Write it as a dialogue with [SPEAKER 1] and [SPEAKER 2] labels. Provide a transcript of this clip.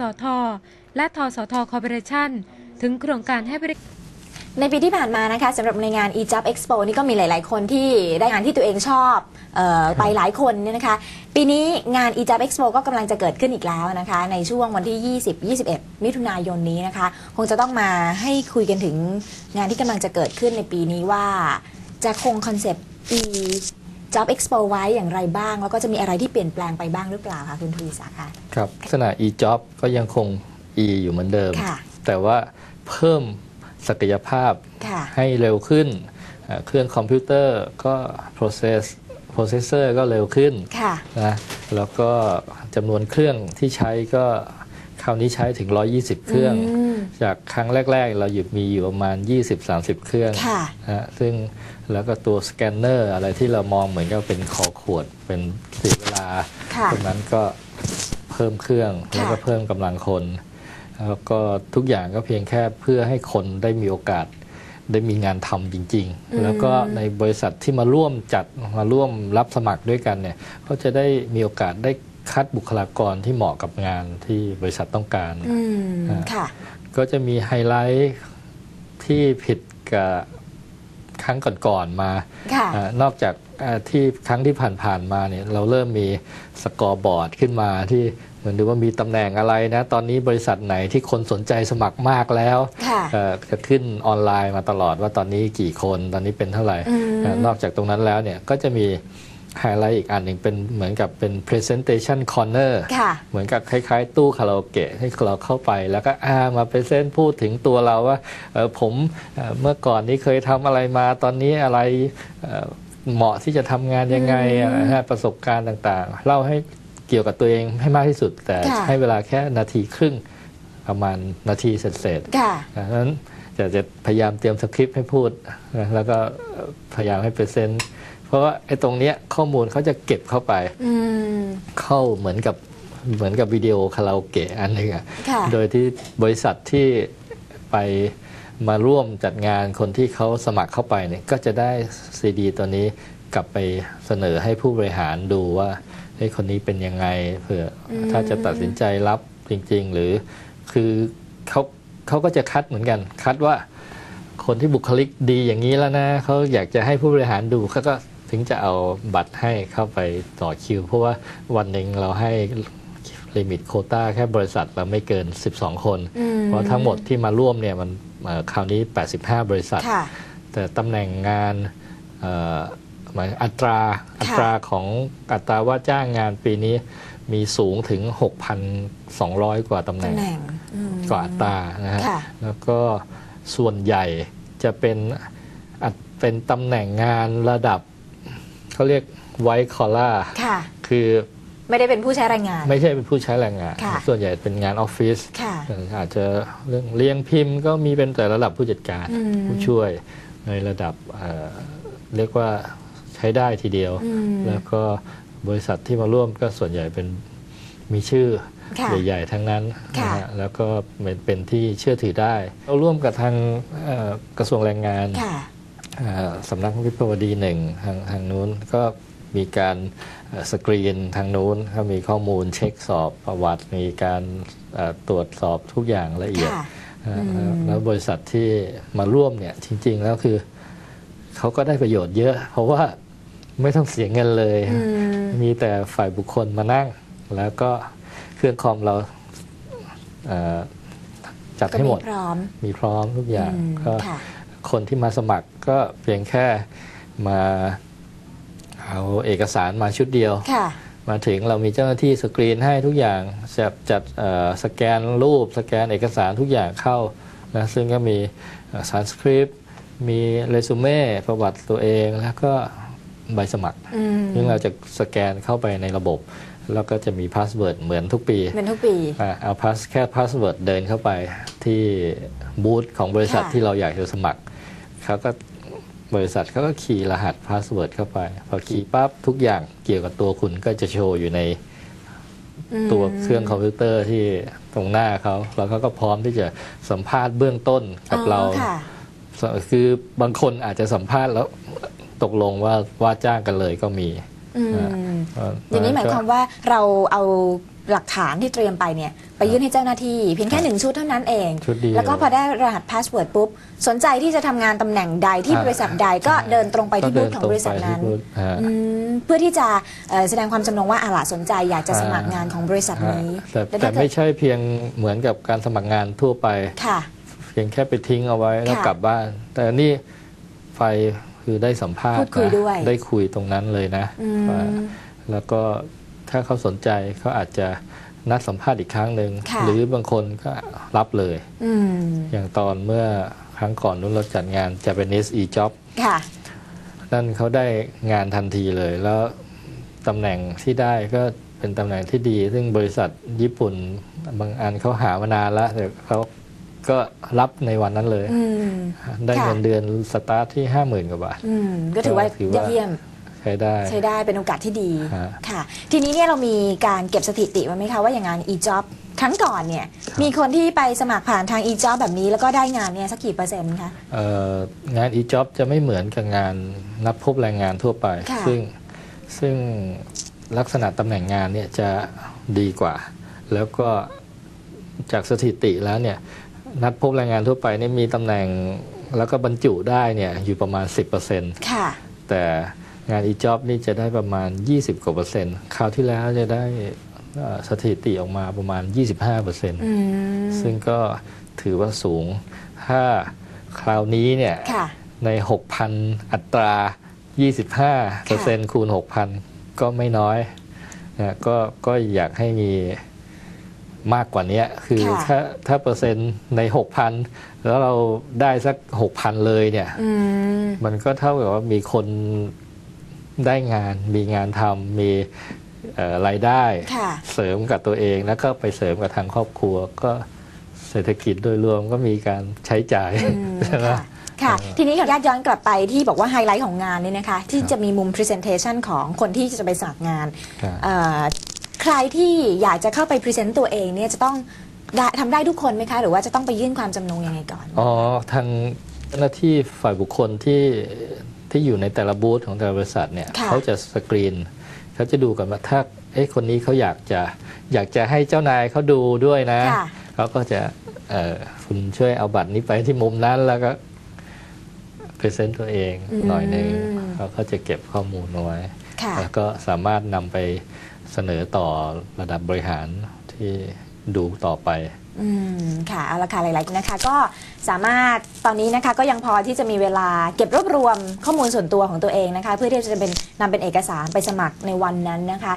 [SPEAKER 1] สท และทสทคอร์ปอเรชั่นถึงโครงการให้บริ
[SPEAKER 2] ในปีที่ผ่านมานะคะสำหรับในงาน e-job expo นี่ก็มีหลาย ๆ คนที่ได้งานที่ตัวเองชอบออไปหลายคนเนี่ยนะคะ ปีนี้งาน e-job expo ก็กำลังจะเกิดขึ้นอีกแล้วนะคะ ในช่วงวันที่ 20 21 มิถุนายนนี้นะคะ คงจะต้องมาให้คุยกันถึงงานที่กำลังจะเกิดขึ้นในปีนี้ว่า จะคงคอนเซปต์ e-job expo ไว้อย่างไรบ้าง แล้วก็จะมีอะไรที่เปลี่ยนแปลงไปบ้างหรือเปล่าคะคุณทวีศักดิ์คะ
[SPEAKER 3] ครับลักษณะ e-job ก็ยังคง e อยู่เหมือนเดิม
[SPEAKER 2] ค่ะ
[SPEAKER 3] แต่ว่าเพิ่มศักยภาพ
[SPEAKER 2] ค่ะ
[SPEAKER 3] ให้เร็วขึ้นเอ่อเครื่องคอมพิวเตอร์ก็ process processor ก็เร็วขึ้น
[SPEAKER 2] ค่ะ
[SPEAKER 3] นะแล้วก็จำนวนเครื่องที่ใช้ก็ คราวนี้ใช้ถึง 120 เครื่อง
[SPEAKER 2] อืม
[SPEAKER 3] จากครั้งแรก ๆ เราหยุดมีอยู่ประมาณ 20-30 เครื่อง
[SPEAKER 2] ค่ะ
[SPEAKER 3] นะฮะซึ่งแล้วก็ตัวสแกนเนอร์อะไรที่เรามองเหมือนกับเป็นคอขวดเป็นเสียเวลา
[SPEAKER 2] ค่ะ
[SPEAKER 3] ตรงนั้นก็เพิ่มเครื่อง
[SPEAKER 2] ค่ะ
[SPEAKER 3] แล้วก็เพิ่มกำลังคน แล้วก็ทุกอย่างก็เพียงแค่เพื่อให้คนได้มีโอกาสได้มีงานทำจริง
[SPEAKER 2] อืม
[SPEAKER 3] ๆแล้วก็ในบริษัทที่มาร่วมจัดมาร่วมรับสมัครด้วยกันเนี่ยก็จะได้มีโอกาสได้ คัดบุคลากรที่เหมาะกับงานที่บริษัทต้องการ
[SPEAKER 2] อืม
[SPEAKER 3] อ่า
[SPEAKER 2] ค่ะ
[SPEAKER 3] ก็จะมีไฮไลท์ที่ผิดกับครั้งก่อนๆมา
[SPEAKER 2] ค่ะ
[SPEAKER 3] อานอกจากอ่าที่ครั้งที่ผ่านๆมาเนี่ยเราเริ่มมีสกอร์บอร์ดขึ้นมาที่เหมือนดูว่ามีตำแหน่งอะไรนะ ตอนนี้บริษัทไหนที่คนสนใจสมัครมากแล้ว
[SPEAKER 2] ค่ะ
[SPEAKER 3] เอ่อจะขึ้นออนไลน์มาตลอดว่าตอนนี้กี่คนตอนนี้เป็นเท่าไหร่
[SPEAKER 2] อืม
[SPEAKER 3] อ่านอกจากตรงนั้นแล้วเนี่ยก็จะมี ไฮไลท์อีกอันหนึ่งเป็นเหมือนกับเป็น presentation corner
[SPEAKER 2] ค่ะ
[SPEAKER 3] เหมือนกับคล้ายๆ ตู้คาราโอเกะให้เราเข้าไป แล้วก็อ่ามาเป็นเส้นพูดถึงตัวเราว่าเอ่อผมเอ่อเมื่อก่อนนี้เคยทำอะไรมาตอนนี้อะไรเอ่อเหมาะที่จะทำงานยังไง
[SPEAKER 2] อืม
[SPEAKER 3] อะฮะประสบการณ์ต่างๆ เล่าให้เกี่ยวกับตัวเองให้มากที่สุด แต่
[SPEAKER 2] ค่ะ
[SPEAKER 3] ให้เวลาแค่นาทีครึ่งประมาณนาทีเศษๆ
[SPEAKER 2] ค่ะ
[SPEAKER 3] ดังนั้นจะจะพยายามเตรียมสคริปต์ให้พูดนะแล้วก็พยายามให้เปอร์เซ็นต์ เพราะว่าไอ้ตรงเนี้ยข้อมูลเขาจะเก็บเข้าไป
[SPEAKER 2] อืม
[SPEAKER 3] เข้าเหมือนกับเหมือนกับวิดีโอคาราโอเกะอันหนึงอะ
[SPEAKER 2] ค่ะ
[SPEAKER 3] โดยที่บริษัทที่ไปมาร่วมจัดงานคนที่เขาสมัครเข้าไปเนี่ยก็จะได้ซีดีตัวนี้กลับไปเสนอให้ผู้บริหารดูว่าเฮ้ยคนนี้เป็นยังไงเผื่ออ
[SPEAKER 2] ม
[SPEAKER 3] ถ้าจะตัดสินใจรับจริง ๆ หรือคือเขาเขาก็จะคัดเหมือนกัน คัดว่า คนที่บุคลิกดีอย่างนี้แล้วนะเขาอยากจะให้ผู้บริหารดูเขาก็ ถึงจะเอาบัตรให้เข้าไปต่อคิว เพราะว่าวันหนึ่งเราให้ลิมิตโควต้าแค่บริษัทเราไม่เกิน 12 คน
[SPEAKER 2] อืม
[SPEAKER 3] เพราะทั้งหมดที่มาร่วมเนี่ยมันเอ่อคราวนี้ 85 บริษัท
[SPEAKER 2] ค่ะ
[SPEAKER 3] แต่ตำแหน่งงานเอ่อหมายอัตราอัตราของอัตราว่าจ้างงานปีนี้มีสูงถึง 6,200 กว่าตำแหน่
[SPEAKER 2] ตำ
[SPEAKER 3] ง
[SPEAKER 2] แหน่งอืม
[SPEAKER 3] กว่าอัตรานะฮะ
[SPEAKER 2] ค่ะ
[SPEAKER 3] แล้วก็ส่วนใหญ่จะเป็นอัตเป็นตำแหน่งงานระดับ เขาเรียกไวท์คอล่า
[SPEAKER 2] ค่ะ
[SPEAKER 3] คือ
[SPEAKER 2] ไม่ได้เป็นผู้ใช้แรงงาน
[SPEAKER 3] ไม่ใช่เป็นผู้ใช้แรงงาน
[SPEAKER 2] ค่ะ
[SPEAKER 3] ส่วนใหญ่เป็นงานออฟฟิศ
[SPEAKER 2] ค่ะ
[SPEAKER 3] อาจจะเรื่องเลี้ยงพิมพ์ก็มีเป็นแต่ระดับผู้จัดการ
[SPEAKER 2] อืม
[SPEAKER 3] ผู้ช่วยในระดับเอ่อเรียกว่าใช้ได้ทีเดียว
[SPEAKER 2] อืม
[SPEAKER 3] แล้วก็บริษัทที่มาร่วมก็ส่วนใหญ่เป็นมีชื่อ
[SPEAKER 2] ค่ะ
[SPEAKER 3] ใหญ่ ๆ ทั้งนั้น
[SPEAKER 2] ค่ะ
[SPEAKER 3] นะฮะแล้วก็เป็นเป็นที่เชื่อถือได้ เราร่วมกับทางเอ่อกระทรวงแรงงาน
[SPEAKER 2] ค่ะ
[SPEAKER 3] เอ่อ สำนักวิภาวดีหนึ่งทางทางนู้นก็มีการเอ่อสกรีนทางนู้นเขามีข้อมูลเช็คสอบประวัติ มีการเอ่อตรวจสอบทุกอย่างละเอียด
[SPEAKER 2] ค่ะ
[SPEAKER 3] อ่า
[SPEAKER 2] อืม
[SPEAKER 3] แล้วบริษัทที่มาร่วมเนี่ยจริง ๆ แล้วคือเขาก็ได้ประโยชน์เยอะ เพราะว่าไม่ต้องเสียเงินเลย
[SPEAKER 2] อืม
[SPEAKER 3] มีแต่ฝ่ายบุคคลมานั่ง แล้วก็เครื่องคอมเราเอ่อจัด
[SPEAKER 2] ก็
[SPEAKER 3] ให้หมด
[SPEAKER 2] พร้อม
[SPEAKER 3] มีพร้อมทุกอย่าง
[SPEAKER 2] อืม
[SPEAKER 3] ก็
[SPEAKER 2] ค่ะ
[SPEAKER 3] คนที่มาสมัครก็เพียงแค่มาเอาเอกสารมาชุดเดียว
[SPEAKER 2] ค่ะ
[SPEAKER 3] มาถึงเรามีเจ้าหน้าที่สกรีนให้ทุกอย่างจัดจัดเอ่อสแกนรูป สแกนเอกสารทุกอย่างเข้านะซึ่งก็มีสารสคริปต์มีเรซูเม่ประวัติตัวเองแล้วก็ใบสมัคร
[SPEAKER 2] อืม
[SPEAKER 3] ซึ่งเราจะสแกนเข้าไปในระบบ แล้วก็จะมีพาสเวิร์ดเหมือนทุกปี
[SPEAKER 2] เป็นทุกปี
[SPEAKER 3] อะเอาพาสแค่พาสเวิร์ดเดินเข้าไปที่บูธของบริษัท
[SPEAKER 2] ค่ะ
[SPEAKER 3] ที่เราอยากจะสมัคร เขาก็บริษัทเขาก็คีย์รหัสพาสเวิร์ดเข้าไป พอคีย์ปั๊บทุกอย่างเกี่ยวกับตัวคุณก็จะโชว์อยู่ใน
[SPEAKER 2] อืม
[SPEAKER 3] ตัวเครื่องคอมพิวเตอร์ที่ตรงหน้าเขาแล้วเขาก็พร้อมที่จะสัมภาษณ์เบื้องต้นกับเรา
[SPEAKER 2] อ๋อค่ะ
[SPEAKER 3] คือบางคนอาจจะสัมภาษณ์แล้วตกลงว่าว่าจ้างกันเลยก็มี
[SPEAKER 2] อืม
[SPEAKER 3] เอ่อ
[SPEAKER 2] อย่างนี้หมายความว่าเราเอา หลักฐานที่เตรียมไปเนี่ยไปยื่นให้เจ้าหน้าที่ เพียงแค่หนึ่งชุดเท่านั้นเอง
[SPEAKER 3] ชุดเดียว
[SPEAKER 2] แล้วก็พอได้รหัสพาสเวิร์ดปุ๊บ สนใจที่จะทำงานตำแหน่งใดที่
[SPEAKER 3] อ่า
[SPEAKER 2] บริษัทใดก็
[SPEAKER 3] ใช่
[SPEAKER 2] เดินตรงไปที่
[SPEAKER 3] ก็
[SPEAKER 2] บู
[SPEAKER 3] เดิ
[SPEAKER 2] ธของ
[SPEAKER 3] ต
[SPEAKER 2] บริษัทนั้น
[SPEAKER 3] ไปที่บูธฮะ
[SPEAKER 2] อืมเพื่อที่จะเอ่อแสดงความจำนงว่าอาล่ะสนใจอยากจะสมัครงานของบริษัทนี้
[SPEAKER 3] แต่
[SPEAKER 2] ล้ว
[SPEAKER 3] แต่
[SPEAKER 2] ถ้าเกิด
[SPEAKER 3] ไม่ใช่เพียงเหมือนกับการสมัครงานทั่วไป
[SPEAKER 2] ค่ะ
[SPEAKER 3] เพียงแค่ไปทิ้งเอาไว้แล้ว
[SPEAKER 2] ค่ะ
[SPEAKER 3] กลับบ้าน แต่นี่ไฟคือได้สัมภาษ
[SPEAKER 2] พู
[SPEAKER 3] ณ์
[SPEAKER 2] ดคุย
[SPEAKER 3] นะ
[SPEAKER 2] ด้วย
[SPEAKER 3] ได้คุยตรงนั้นเลยนะ
[SPEAKER 2] อื
[SPEAKER 3] ว่ามแล้วก็ ถ้าเขาสนใจเขาอาจจะนัดสัมภาษณ์อีกครั้งหนึ่ง
[SPEAKER 2] ค่ะ
[SPEAKER 3] หรือบางคนก็รับเลย
[SPEAKER 2] อืม
[SPEAKER 3] อย่างตอนเมื่อครั้งก่อนนู้นเราจัดงาน Japanese e-job
[SPEAKER 2] ค่ะ
[SPEAKER 3] นั่นเขาได้งานทันทีเลย แล้วตำแหน่งที่ได้ก็เป็นตำแหน่งที่ดี ซึ่งบริษัทญี่ปุ่นบางอันเขาหามานานแล้วแต่เขาก็รับในวันนั้นเลย
[SPEAKER 2] อืม
[SPEAKER 3] ได้
[SPEAKER 2] ค่ะ
[SPEAKER 3] เงินเดือนสตาร์ทที่ห้าหมื่นกว่าบาท
[SPEAKER 2] อืมก็ถือว่า
[SPEAKER 3] ก็ถือว่า
[SPEAKER 2] เยี่ยม
[SPEAKER 3] ใช้ได้
[SPEAKER 2] ใช้ได้เป็นโอกาสที่ดี
[SPEAKER 3] ฮะ
[SPEAKER 2] ค่ะ ทีนี้เนี่ยเรามีการเก็บสถิติมาไหมคะว่าอย่างงาน e-job ครั้งก่อนเนี่ยมีคนที่ไปสมัครผ่านทาง e-job แบบนี้แล้วก็ได้งานเนี่ยสักกี่เปอร์เซ็นต์คะ
[SPEAKER 3] เอ่องาน e-job จะไม่เหมือนกับงานนับพบแรงงานทั่วไป
[SPEAKER 2] ค่ะ
[SPEAKER 3] ซึ่งซึ่งลักษณะตำแหน่งงานเนี่ยจะดีกว่า แล้วก็จากสถิติแล้วเนี่ยนัดพบแรงงานทั่วไปเนี่ยมีตำแหน่งแล้วก็บรรจุได้เนี่ยอยู่ประมาณ 10%
[SPEAKER 2] ค่ะ
[SPEAKER 3] แต่ งาน e-job นี่จะได้ประมาณ 20 กว่าเปอร์เซ็นต์คราวที่แล้วจะได้เอ่อสถิติออกมาประมาณ 25เปอร์เซ็นต์
[SPEAKER 2] อืม
[SPEAKER 3] ซึ่งก็ถือว่าสูง ถ้าคราวนี้เนี่ย
[SPEAKER 2] ค่ะ
[SPEAKER 3] ใน 6,000 อัตรา 25เปอร์เซ็นต์คูณ 6,000 ก็ไม่น้อยนะก็ก็อยากให้มีมากกว่านี้คือ
[SPEAKER 2] ค่ะ
[SPEAKER 3] ถ้าถ้าเปอร์เซ็นต์ใน 6,000 แล้วเราได้สัก 6,000 เลยเนี่ย
[SPEAKER 2] อืม
[SPEAKER 3] มันก็เท่ากับว่ามีคน ได้งานมีงานทำมีเอ่อรายได้
[SPEAKER 2] ค่ะ
[SPEAKER 3] เสริมกับตัวเองแล้วก็ไปเสริมกับทางครอบครัวก็เศรษฐกิจโดยรวมก็มีการใช้จ่าย
[SPEAKER 2] อืม
[SPEAKER 3] ใช่ไหม
[SPEAKER 2] ค่ะค่ะ ทีนี้ขออนุญาตย้อนกลับไปที่บอกว่าไฮไลท์ของงานเนี่ยนะคะ ที่จะมีมุม Presentation ของคนที่จะไปสมัครงาน
[SPEAKER 3] ครับ
[SPEAKER 2] เอ่อใครที่อยากจะเข้าไปพรีเซนต์ตัวเองเนี่ยจะต้องได้ทำได้ทุกคนไหมคะ หรือว่าจะต้องไปยื่นความจำนงยังไงก่อน
[SPEAKER 3] อ๋อ ทางเจ้าหน้าที่ฝ่ายบุคคลที่ ที่อยู่ในแต่ละบูธของแต่ละบริษัทเนี่ย
[SPEAKER 2] ค่ะ
[SPEAKER 3] เขาจะสกรีนเขาจะดูกันว่าถ้าเอ๊ะคนนี้เขาอยากจะอยากจะให้เจ้านายเขาดูด้วยนะ
[SPEAKER 2] ค่ะ
[SPEAKER 3] เขาก็จะเอ่อคุณช่วยเอาบัตรนี้ไปที่มุมนั้นแล้วก็พรีเซนต์ตัวเอง
[SPEAKER 2] อืม
[SPEAKER 3] หน่อยหนึ่งเขาก็จะเก็บข้อมูลเอาไว้
[SPEAKER 2] ค่ะ
[SPEAKER 3] แล้วก็สามารถนำไปเสนอต่อระดับบริหารที่ดูต่อไป
[SPEAKER 2] อืมค่ะเอาละค่ะหลายๆนะคะ ก็สามารถตอนนี้นะคะก็ยังพอที่จะมีเวลาเก็บรวบรวมข้อมูลส่วนตัวของตัวเองนะคะ เพื่อที่จะเป็นนำเป็นเอกสารไปสมัครในวันนั้นนะคะ